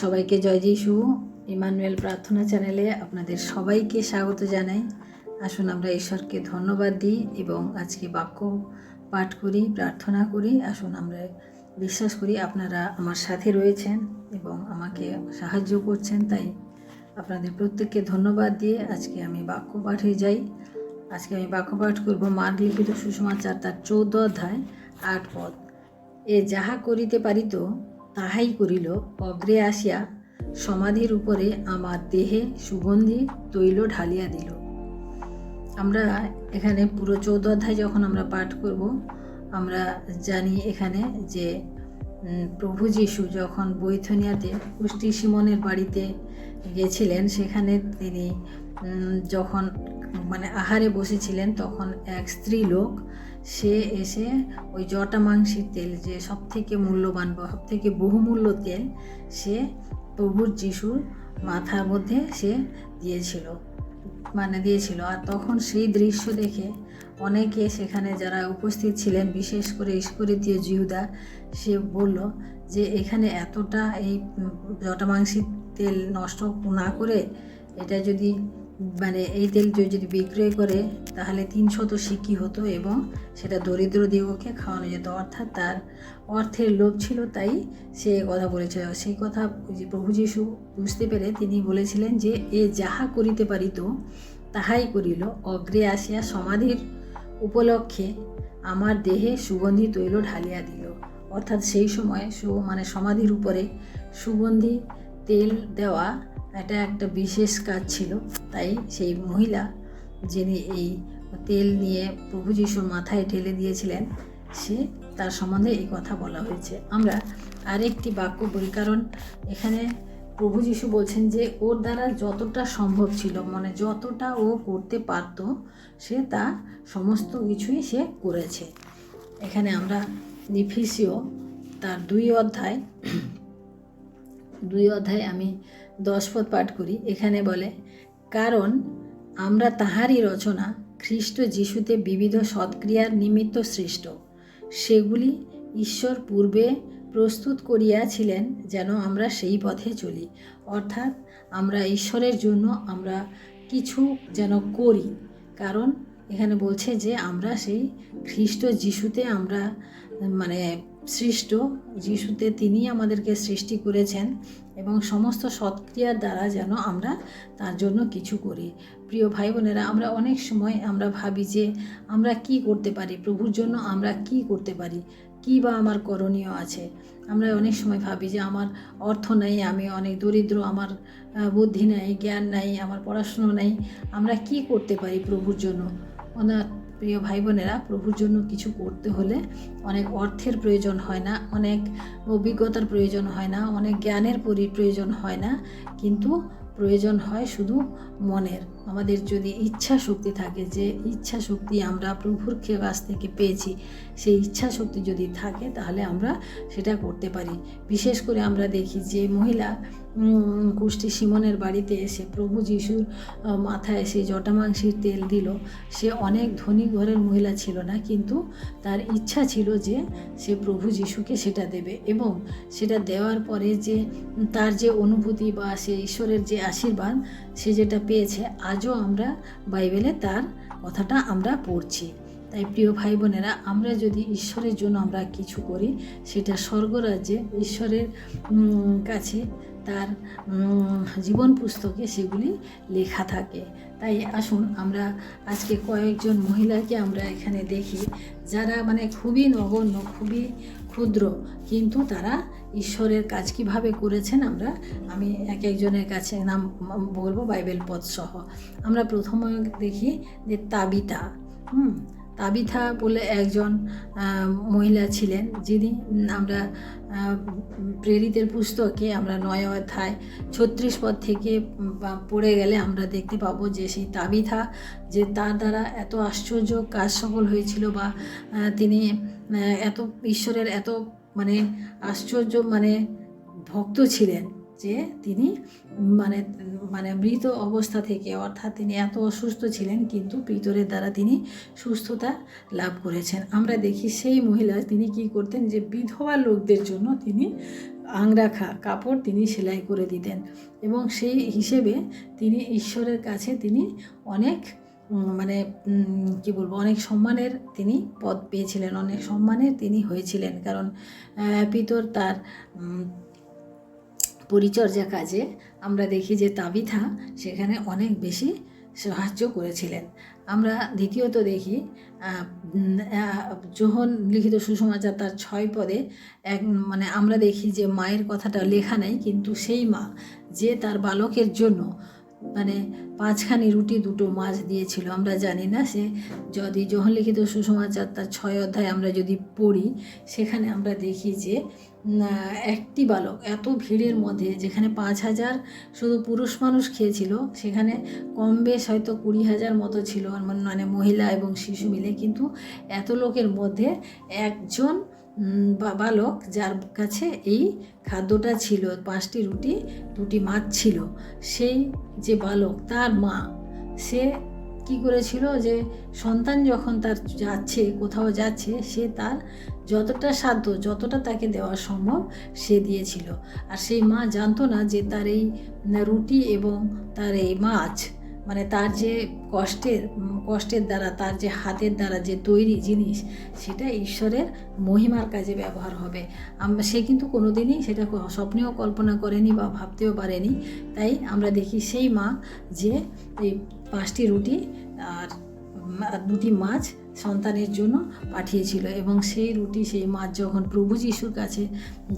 সবাইকে জয় যিশু ইমানুয়েল প্রার্থনা চ্যানেলে আপনাদের সবাইকে স্বাগত জানাই। আসুন আমরা ঈশ্বরকে ধন্যবাদ দিই এবং আজকে বাক্য পাঠ করি, প্রার্থনা করি। আসুন আমরা বিশ্বাস করি আপনারা আমার সাথে রয়েছেন এবং আমাকে সাহায্য করছেন, তাই আপনাদের প্রত্যেককে ধন্যবাদ দিয়ে আজকে আমি বাক্য পাঠে যাই। আজকে আমি বাক্য পাঠ করব মার্গ লিখিত সুষমাচার তার চৌদ্দ অধ্যায় আট পদ। এ যাহা করিতে পারিত তাহাই করিল, অগ্রে আসিয়া সমাধির উপরে আমার দেহে সুগন্ধি তৈল ঢালিয়া দিল। আমরা এখানে পুরো চৌদ্দ অধ্যায় যখন আমরা পাঠ করব, আমরা জানি এখানে যে প্রভু যিশু যখন বৈথনিয়াতে পুষ্টি সিমনের বাড়িতে গেছিলেন, সেখানে তিনি যখন মানে আহারে বসেছিলেন, তখন এক স্ত্রী লোক সে এসে ওই জটা মাংসের তেল যে সব থেকে মূল্যবান বা সব থেকে বহুমূল্য তেল, সে প্রভুর যিশুর মাথার মধ্যে সে দিয়েছিল মানে দিয়েছিল। আর তখন সেই দৃশ্য দেখে অনেকে সেখানে যারা উপস্থিত ছিলেন, বিশেষ করে ঈশ্বরীয় জিহুদা, সে বলল যে এখানে এতটা এই জটামাংসির তেল নষ্ট না করে এটা যদি মানে এই তেল যদি বিক্রয় করে, তাহলে তিনশত সিকি হতো এবং সেটা দরিদ্র দিগকে খাওয়ানো যেত। অর্থাৎ তার অর্থের লোভ ছিল, তাই সে কথা বলেছিল সেই কথা প্রভু যিশু বুঝতে পেরে তিনি বলেছিলেন যে, এ যাহা করিতে পারিত তাহাই করিল। অগ্রে আসিয়া সমাধির উপলক্ষে আমার দেহে সুগন্ধি তৈল ঢালিয়া দিল। অর্থাৎ সেই সময় সু মানে সমাধির উপরে সুগন্ধি তেল দেওয়া এটা একটা বিশেষ কাজ ছিল। তাই সেই মহিলা যিনি এই তেল নিয়ে প্রভু যিশুর মাথায় ঢেলে দিয়েছিলেন, সে তার সম্বন্ধে এই কথা বলা হয়েছে। আমরা আরেকটি বাক্য বলি কারণ এখানে প্রভু যিশু বলছেন যে, ওর দ্বারা যতটা সম্ভব ছিল মানে যতটা ও করতে পারত, সে তা সমস্ত কিছুই সে করেছে। এখানে আমরা নিফিসিও তার দুই অধ্যায় দুই অধ্যায় আমি দশ পদ পাঠ করি। এখানে বলে, কারণ আমরা তাহারই রচনা খ্রিস্ট যিশুতে বিবিধ সৎক্রিয়ার নিমিত্ত সৃষ্ট। সেগুলি ঈশ্বর পূর্বে প্রস্তুত করিয়াছিলেন যেন আমরা সেই পথে চলি। অর্থাৎ আমরা ঈশ্বরের জন্য আমরা কিছু যেন করি। কারণ এখানে বলছে যে আমরা সেই খ্রিস্ট যিশুতে আমরা মানে সৃষ্ট, যিশুতে তিনি আমাদেরকে সৃষ্টি করেছেন। এবং সমস্ত সৎক্রিয়ার দ্বারা যেন আমরা তার জন্য কিছু করি। প্রিয় ভাই বোনেরা আমরা অনেক সময় আমরা ভাবি যে আমরা কি করতে পারি, প্রভুর জন্য আমরা কি করতে পারি, কী বা আমার করণীয় আছে? আমরা অনেক সময় ভাবি যে আমার অর্থ নেই, আমি অনেক দরিদ্র, আমার বুদ্ধি নেই, জ্ঞান নাই, আমার পড়াশুনো নেই, আমরা কি করতে পারি প্রভুর জন্য? অনেক প্রিয় ভাই বোনেরা প্রভুর জন্য কিছু করতে হলে অনেক অর্থের প্রয়োজন হয় না, অনেক অভিজ্ঞতার প্রয়োজন হয় না, অনেক জ্ঞানের পরি প্রয়োজন হয় না। কিন্তু প্রয়োজন হয় শুধু মনের, আমাদের যদি ইচ্ছা শক্তি থাকে যে ইচ্ছা শক্তি আমরা প্রভুর কাছ থেকে পেয়েছি, সেই ইচ্ছা শক্তি যদি থাকে তাহলে আমরা সেটা করতে পারি। বিশেষ করে আমরা দেখি যে মহিলা কুষ্টি সিমনের বাড়িতে এসে প্রভু যিশুর মাথায় সেই জটামাংসির তেল দিল। সে অনেক ধনী ঘরের মহিলা ছিল না, কিন্তু তার ইচ্ছা ছিল যে সে প্রভু যিশুকে সেটা দেবে এবং সেটা দেওয়ার পরে যে তার যে অনুভূতি বা সে ঈশ্বরের যে আশীর্বাদ সে যেটা পেয়েছে, আজও আমরা বাইবেলে তার কথাটা আমরা পড়ছি। তাই প্রিয় ভাই বোনেরা আমরা যদি ঈশ্বরের জন্য আমরা কিছু করি, সেটা স্বর্গরাজ্যে ঈশ্বরের কাছে তার জীবন পুস্তকে সেগুলি লেখা থাকে। তাই আসুন আমরা আজকে কয়েকজন মহিলাকে আমরা এখানে দেখি, যারা মানে খুবই নগণ্য, খুবই ক্ষুদ্র, কিন্তু তারা ঈশ্বরের কাজ কীভাবে করেছেন আমরা, আমি এক একজনের কাছে নাম বলব বাইবেল পদসহ আমরা প্রথমে দেখি যে তাবিতা, হুম তাবিথা বলে একজন মহিলা ছিলেন যিনি, আমরা প্রেরিতের পুস্তকে আমরা নয় অধ্যায় ছত্রিশ পদ থেকে পড়ে গেলে আমরা দেখতে পাবো যে সেই তাবিথা যে তার দ্বারা এত আশ্চর্য কাজ সফল হয়েছিল বা তিনি এত ঈশ্বরের এত মানে আশ্চর্য মানে ভক্ত ছিলেন। যে তিনি মানে মানে মৃত অবস্থা থেকে, অর্থাৎ তিনি এত অসুস্থ ছিলেন, কিন্তু পিতরের দ্বারা তিনি সুস্থতা লাভ করেছেন। আমরা দেখি সেই মহিলা তিনি কি করতেন যে, বিধবা লোকদের জন্য তিনি আংরাখা কাপড় তিনি সেলাই করে দিতেন এবং সেই হিসেবে তিনি ঈশ্বরের কাছে তিনি অনেক মানে কি বলব, অনেক সম্মানের তিনি পদ পেয়েছিলেন, অনেক সম্মানের তিনি হয়েছিলেন। কারণ পিতর তার পরিচর্যা কাজে আমরা দেখি যে তাবিথা সেখানে অনেক বেশি সাহায্য করেছিলেন। আমরা দ্বিতীয়ত দেখি যোহন লিখিত সুসমাচার তার ছয় পদে এক মানে আমরা দেখি যে মায়ের কথাটা লেখা নেই, কিন্তু সেই মা যে তার বালকের জন্য মানে পাঁচখানি রুটি, দুটো মাছ দিয়েছিল, আমরা জানি না। সে যদি লিখিত সুসমাচার তার ছয় অধ্যায় আমরা যদি পড়ি, সেখানে আমরা দেখি যে একটি বালক এত ভিড়ের মধ্যে, যেখানে পাঁচ হাজার শুধু পুরুষ মানুষ খেয়েছিল, সেখানে কম বেশ হয়তো কুড়ি হাজার মতো ছিল, মানে- মহিলা এবং শিশু মিলে, কিন্তু এত লোকের মধ্যে একজন বালক যার কাছে এই খাদ্যটা ছিল, পাঁচটি রুটি, দুটি মাছ ছিল, সেই যে বালক তার মা, সে কি করেছিল যে সন্তান যখন তার যাচ্ছে, কোথাও যাচ্ছে, সে তার যতটা সাধ্য, যতটা তাকে দেওয়া সম্ভব সে দিয়েছিল। আর সেই মা জানতো না যে তার এই রুটি এবং তার এই মাছ মানে তার যে কষ্টের কষ্টের দ্বারা, তার যে হাতের দ্বারা যে তৈরি জিনিস, সেটা ঈশ্বরের মহিমার কাজে ব্যবহার হবে। আমরা সে কিন্তু কোনোদিনই সেটা স্বপ্নেও কল্পনা করেনি বা ভাবতেও পারেনি। তাই আমরা দেখি সেই মা যে এই পাঁচটি রুটি আর দুটি মাছ সন্তানের জন্য পাঠিয়েছিল এবং সেই রুটি সেই মাছ যখন প্রভু যিশুর কাছে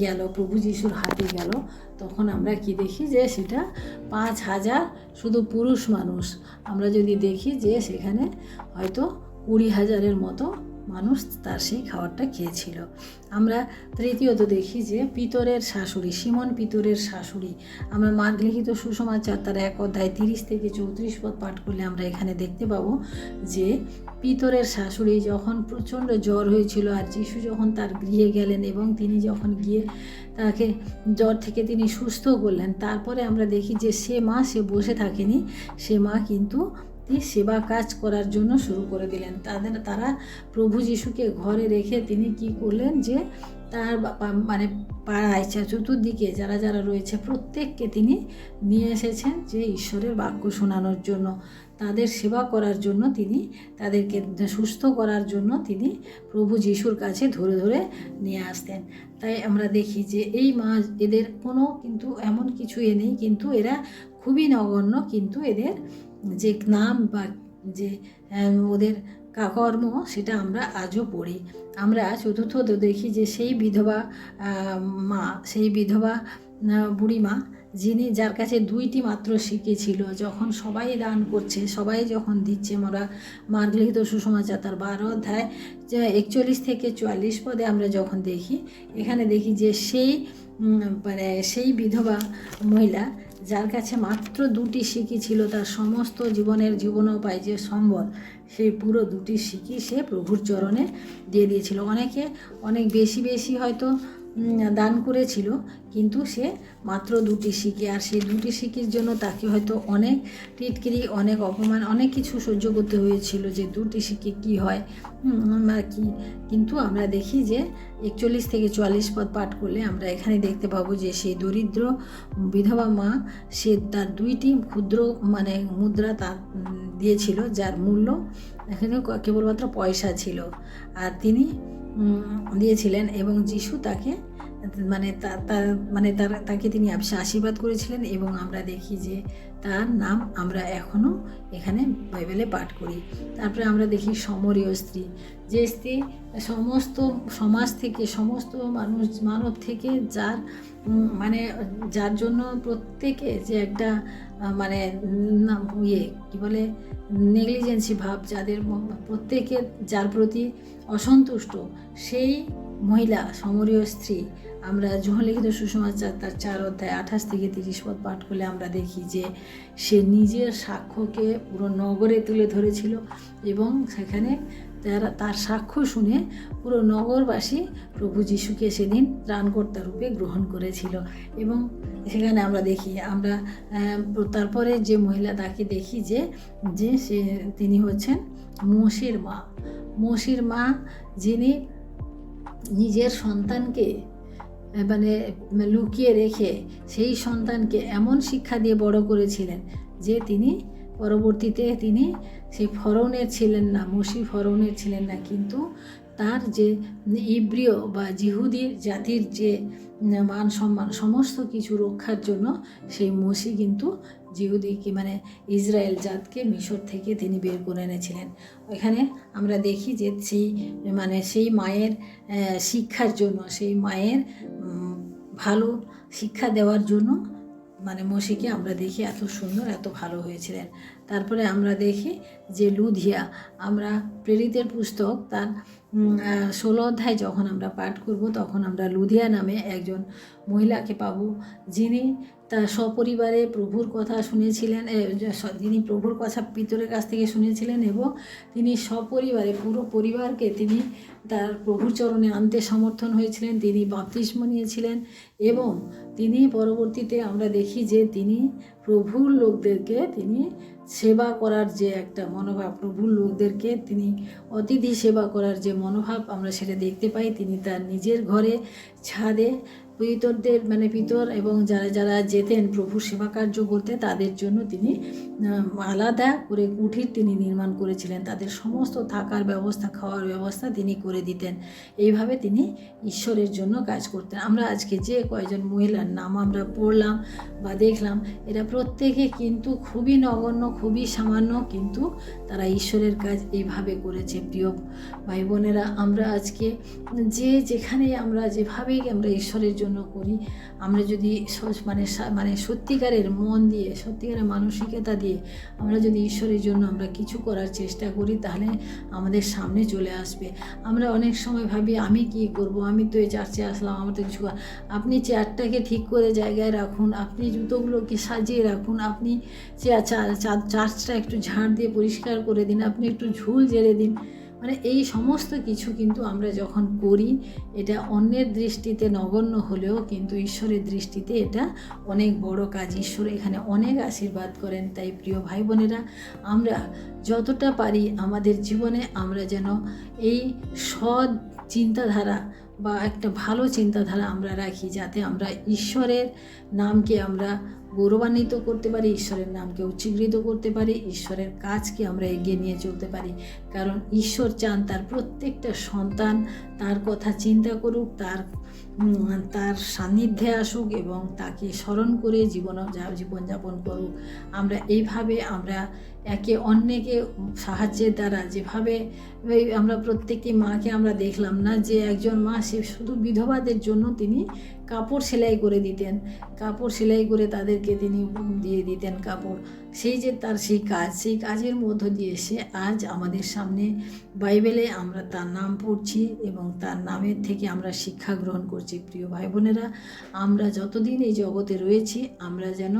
গেল, প্রভু যিশুর হাতে গেল, তখন আমরা কি দেখি যে সেটা পাঁচ হাজার শুধু পুরুষ মানুষ। আমরা যদি দেখি যে সেখানে হয়তো কুড়ি হাজারের মতো মানুষ তার সেই খাবারটা খেয়েছিল। আমরা তৃতীয়ত দেখি যে পিতরের শাশুড়ি, সিমন পিতরের শাশুড়ি, আমরা মার্গ লিখিত সুসমাচার তার এক অধ্যায় তিরিশ থেকে চৌত্রিশ পদ পাঠ করলে আমরা এখানে দেখতে পাবো যে পিতরের শাশুড়ি যখন প্রচণ্ড জ্বর হয়েছিল আর যিশু যখন তার গৃহে গেলেন এবং তিনি যখন গিয়ে তাকে জ্বর থেকে তিনি সুস্থ করলেন, তারপরে আমরা দেখি যে সে মা সে বসে থাকেনি, সে মা কিন্তু সেবা কাজ করার জন্য শুরু করে দিলেন। তাদের, তারা প্রভু যিশুকে ঘরে রেখে তিনি কি করলেন যে, তার মানে পাড়ায় চতুর্দিকে যারা যারা রয়েছে প্রত্যেককে তিনি নিয়ে এসেছেন যে ঈশ্বরের বাক্য শোনানোর জন্য। তাদের সেবা করার জন্য তিনি, তাদেরকে সুস্থ করার জন্য তিনি প্রভু যিশুর কাছে ধরে ধরে নিয়ে আসতেন। তাই আমরা দেখি যে এই মাছ এদের কোনো কিন্তু এমন কিছু এ নেই, কিন্তু এরা খুবই নগণ্য, কিন্তু এদের যে নাম বা যে ওদের কর্ম, সেটা আমরা আজও পড়ি। আমরা চতুর্থত দেখি যে সেই বিধবা মা, সেই বিধবা বুড়িমা, যিনি যার কাছে দুইটি মাত্র শিখে ছিল, যখন সবাই দান করছে, সবাই যখন দিচ্ছে, আমরা মার্গলিখিত সুসমাচার তার বারো অধ্যায় একচল্লিশ থেকে চুয়াল্লিশ পদে আমরা যখন দেখি, এখানে দেখি যে সেই মানে সেই বিধবা মহিলা যার কাছে মাত্র দুটি সিকি ছিল, তার সমস্ত জীবনের জীবনোপায় যে সম্বল, সেই পুরো দুটি সিকি সে প্রভুর চরণে দিয়ে দিয়েছিল। অনেকে অনেক বেশি বেশি হয়তো দান করেছিল, কিন্তু সে মাত্র দুটি শিখি, আর সেই দুটি শিখির জন্য তাকে হয়তো অনেক টিটকিরি, অনেক অপমান, অনেক কিছু সহ্য করতে হয়েছিল যে দুটি শিখি কী হয় কি। কিন্তু আমরা দেখি যে একচল্লিশ থেকে চুয়াল্লিশ পদ পাঠ করলে আমরা এখানে দেখতে পাবো যে সেই দরিদ্র বিধবা মা, সে তার দুইটি ক্ষুদ্র মানে মুদ্রা তার দিয়েছিল, যার মূল্য এখানে কেবলমাত্র পয়সা ছিল। আর তিনি দিয়েছিলেন এবং যিশু তাকে মানে তার মানে তার, তাকে তিনি আশ- আশীর্বাদ করেছিলেন এবং আমরা দেখি যে তার নাম আমরা এখনও এখানে বাইবেলে পাঠ করি। তারপরে আমরা দেখি সমরীয় স্ত্রী, যে স্ত্রী সমস্ত সমাজ থেকে, সমস্ত মানুষ, মানব থেকে যার মানে যার জন্য প্রত্যেকে যে একটা মানে ইয়ে কী বলে নেগলিজেন্সি ভাব যাদের প্রত্যেকে যার প্রতি অসন্তুষ্ট, সেই মহিলা, সমরীয় স্ত্রী, আমরা লিখিত সুসমাচার তার চার অধ্যায় আঠাশ থেকে তিরিশ পদ পাঠ করলে আমরা দেখি যে সে নিজের সাক্ষ্যকে পুরো নগরে তুলে ধরেছিল এবং সেখানে তারা তার সাক্ষ্য শুনে পুরো নগরবাসী প্রভু যিশুকে সেদিন ত্রাণকর্তা রূপে গ্রহণ করেছিল। এবং সেখানে আমরা দেখি, আমরা তারপরে যে মহিলা তাকে দেখি যে যে সে, তিনি হচ্ছেন মোষের মা। মোষের মা যিনি নিজের সন্তানকে মানে লুকিয়ে রেখে সেই সন্তানকে এমন শিক্ষা দিয়ে বড় করেছিলেন যে তিনি পরবর্তীতে তিনি সেই ফরৌনের ছিলেন না, মসি ফরৌনের ছিলেন না, কিন্তু তার যে ইব্রিয় বা জিহুদির জাতির যে মান সম্মান, সমস্ত কিছু রক্ষার জন্য সেই মসি কিন্তু জিহুদিকে মানে ইসরায়েল জাতকে মিশর থেকে তিনি বের করে এনেছিলেন। ওইখানে আমরা দেখি যে সেই মানে সেই মায়ের শিক্ষার জন্য, সেই মায়ের ভালো শিক্ষা দেওয়ার জন্য মানে মশিকে আমরা দেখি এত সুন্দর, এত ভালো হয়েছিলেন। তারপরে আমরা দেখি যে লুধিয়া, আমরা প্রেরিতের পুস্তক তার ষোলো অধ্যায় যখন আমরা পাঠ করব, তখন আমরা লুধিয়া নামে একজন মহিলাকে পাব। যিনি তার সপরিবারে প্রভুর কথা শুনেছিলেন যিনি প্রভুর কথা পিতরের কাছ থেকে শুনেছিলেন এবং তিনি সপরিবারে পুরো পরিবারকে তিনি তার প্রভুর চরণে আনতে সমর্থন হয়েছিলেন, তিনি বাপতিস্ম নিয়েছিলেন এবং তিনি পরবর্তীতে আমরা দেখি যে তিনি প্রভুর লোকদেরকে তিনি সেবা করার যে একটা মনোভাব প্রভুর লোকদেরকে, তিনি অতিথি সেবা করার যে মনোভাব আমরা সেটা দেখতে পাই। তিনি তার নিজের ঘরে ছাদে পিতরদের মানে পিতর এবং যারা যারা যেতেন প্রভু সেবা কার্য করতে, তাদের জন্য তিনি আলাদা করে কুঠির তিনি নির্মাণ করেছিলেন। তাদের সমস্ত থাকার ব্যবস্থা, খাওয়ার ব্যবস্থা তিনি করে দিতেন। এইভাবে তিনি ঈশ্বরের জন্য কাজ করতেন। আমরা আজকে যে কয়জন মহিলার নাম আমরা পড়লাম বা দেখলাম, এরা প্রত্যেকে কিন্তু খুবই নগণ্য, খুবই সামান্য, কিন্তু তারা ঈশ্বরের কাজ এইভাবে করেছে। প্রিয় ভাই বোনেরা, আমরা আজকে যে, যেখানে আমরা যেভাবেই আমরা ঈশ্বরের জন্য করি। আমরা যদি মানে মানে সত্যিকারের মন দিয়ে, সত্যিকারের মানসিকতা দিয়ে আমরা যদি ঈশ্বরের জন্য আমরা কিছু করার চেষ্টা করি, তাহলে আমাদের সামনে চলে আসবে। আমরা অনেক সময় ভাবি, আমি কি করব? আমি তো এই চার্চে আসলাম, আমার তো কিছু আপনি চেয়ারটাকে ঠিক করে জায়গায় রাখুন, আপনি জুতোগুলোকে সাজিয়ে রাখুন, আপনি চেয়ার চার্চটা একটু ঝাড় দিয়ে পরিষ্কার করে দিন, আপনি একটু ঝুল ঝেড়ে দিন। মানে এই সমস্ত কিছু কিন্তু আমরা যখন করি, এটা অন্যের দৃষ্টিতে নগণ্য হলেও কিন্তু ঈশ্বরের দৃষ্টিতে এটা অনেক বড় কাজ। ঈশ্বর এখানে অনেক আশীর্বাদ করেন। তাই প্রিয় ভাই বোনেরা আমরা যতটা পারি আমাদের জীবনে আমরা যেন এই সৎ চিন্তাধারা বা একটা ভালো চিন্তাধারা আমরা রাখি যাতে আমরা ঈশ্বরের নামকে আমরা গৌরবান্বিত করতে পারি, ঈশ্বরের নামকে উচ্চীকৃত করতে পারি, ঈশ্বরের কাজকে আমরা এগিয়ে নিয়ে চলতে পারি। কারণ ঈশ্বর চান তার প্রত্যেকটা সন্তান তার কথা চিন্তা করুক, তার তার সান্নিধ্যে আসুক এবং তাকে স্মরণ করে জীবন, জীবনযাপন করুক। আমরা এইভাবে আমরা একে অন্যকে সাহায্যের দ্বারা যেভাবে আমরা প্রত্যেকটি মাকে আমরা দেখলাম না যে একজন মা সে শুধু বিধবাদের জন্য তিনি কাপড় সেলাই করে দিতেন। কাপড় সেলাই করে তাদেরকে তিনি দিয়ে দিতেন কাপড়। সেই যে তার সেই কাজ, সেই কাজের মধ্য দিয়ে সে আজ আমাদের সামনে বাইবেলে আমরা তার নাম পড়ছি এবং তার নামের থেকে আমরা শিক্ষা গ্রহণ করছি। প্রিয় ভাই বোনেরা, আমরা যতদিন এই জগতে রয়েছি, আমরা যেন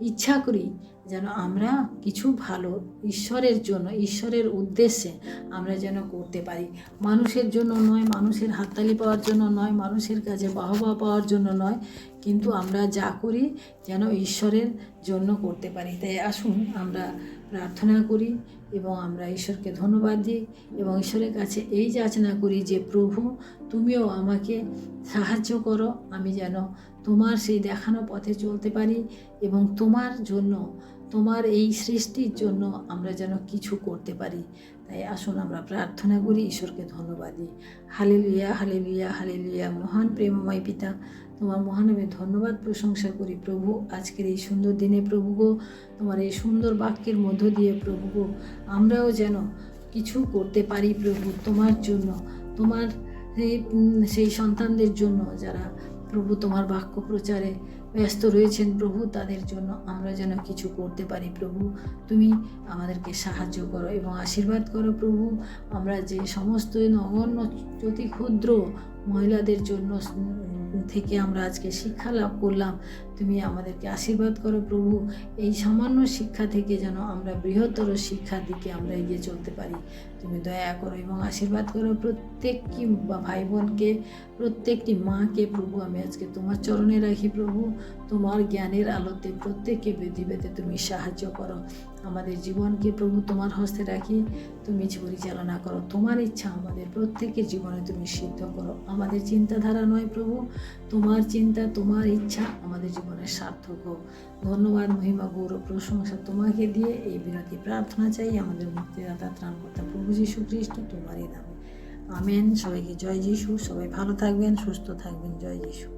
ইচ্ছা করি যেন আমরা কিছু ভালো ঈশ্বরের জন্য, ঈশ্বরের উদ্দেশ্যে আমরা যেন করতে পারি। মানুষের জন্য নয়, মানুষের হাততালি পাওয়ার জন্য নয়, মানুষের কাছে বাহবা পাওয়ার জন্য নয়, কিন্তু আমরা যা করি যেন ঈশ্বরের জন্য করতে পারি। তাই আসুন আমরা প্রার্থনা করি এবং আমরা ঈশ্বরকে ধন্যবাদ দিই এবং ঈশ্বরের কাছে এই যাচনা করি যে, প্রভু, তুমিও আমাকে সাহায্য করো। আমি যেন তোমার সেই দেখানো পথে চলতে পারি এবং তোমার জন্য তোমার এই সৃষ্টির জন্য আমরা যেন কিছু করতে পারি। তাই আসুন আমরা প্রার্থনা করি ঈশ্বরকে ধন্যবাদ দিই। Hallelujah hallelujah hallelujah. মহান প্রেমময় পিতা, তোমার মহানামে ধন্যবাদ প্রশংসা করি প্রভু। আজকের এই সুন্দর দিনে প্রভু গো, তোমার এই সুন্দর বাক্যের মধ্য দিয়ে প্রভু গো, আমরাও যেন কিছু করতে পারি প্রভু তোমার জন্য, তোমার সেই সন্তানদের জন্য যারা প্রভু তোমার বাক্য প্রচারে ব্যস্ত রয়েছেন প্রভু, তাদের জন্য আমরা যেন কিছু করতে পারি প্রভু। তুমি আমাদেরকে সাহায্য করো এবং আশীর্বাদ করো প্রভু। আমরা যে সমস্ত নগণ্য অতি ক্ষুদ্র মহিলাদের জন্য থেকে আমরা আজকে শিক্ষা লাভ করলাম, তুমি আমাদেরকে আশীর্বাদ করো প্রভু। এই সামান্য শিক্ষা থেকে যেন আমরা বৃহত্তর শিক্ষার দিকে আমরা এগিয়ে চলতে পারি। তুমি দয়া করো এবং আশীর্বাদ করো প্রত্যেকটি ভাই বোনকে প্রত্যেকটি মাকে, প্রভু, আমি আজকে তোমার চরণে রাখি প্রভু। তোমার জ্ঞানের আলোতে প্রত্যেককে বৃদ্ধি পেতে তুমি সাহায্য করো। আমাদের জীবনকে প্রভু তোমার হস্তে রাখি, তুমি পরিচালনা করো। তোমার ইচ্ছা আমাদের প্রত্যেকের জীবনে তুমি সিদ্ধ করো। আমাদের চিন্তাধারা নয় প্রভু, তোমার চিন্তা, তোমার ইচ্ছা আমাদের জীবনের সার্থক হোক। ধন্যবাদ মহিমা, গৌরব, প্রশংসা তোমাকে দিয়ে এই বিরতি প্রার্থনা চাই। আমাদের মুক্তিদাতা, ত্রাণকর্তা প্রভু যীশু খ্রিস্ট, তোমারই নামে। আমেন। সবাইকে জয় যিশু। সবাই ভালো থাকবেন, সুস্থ থাকবেন। জয় যিশু।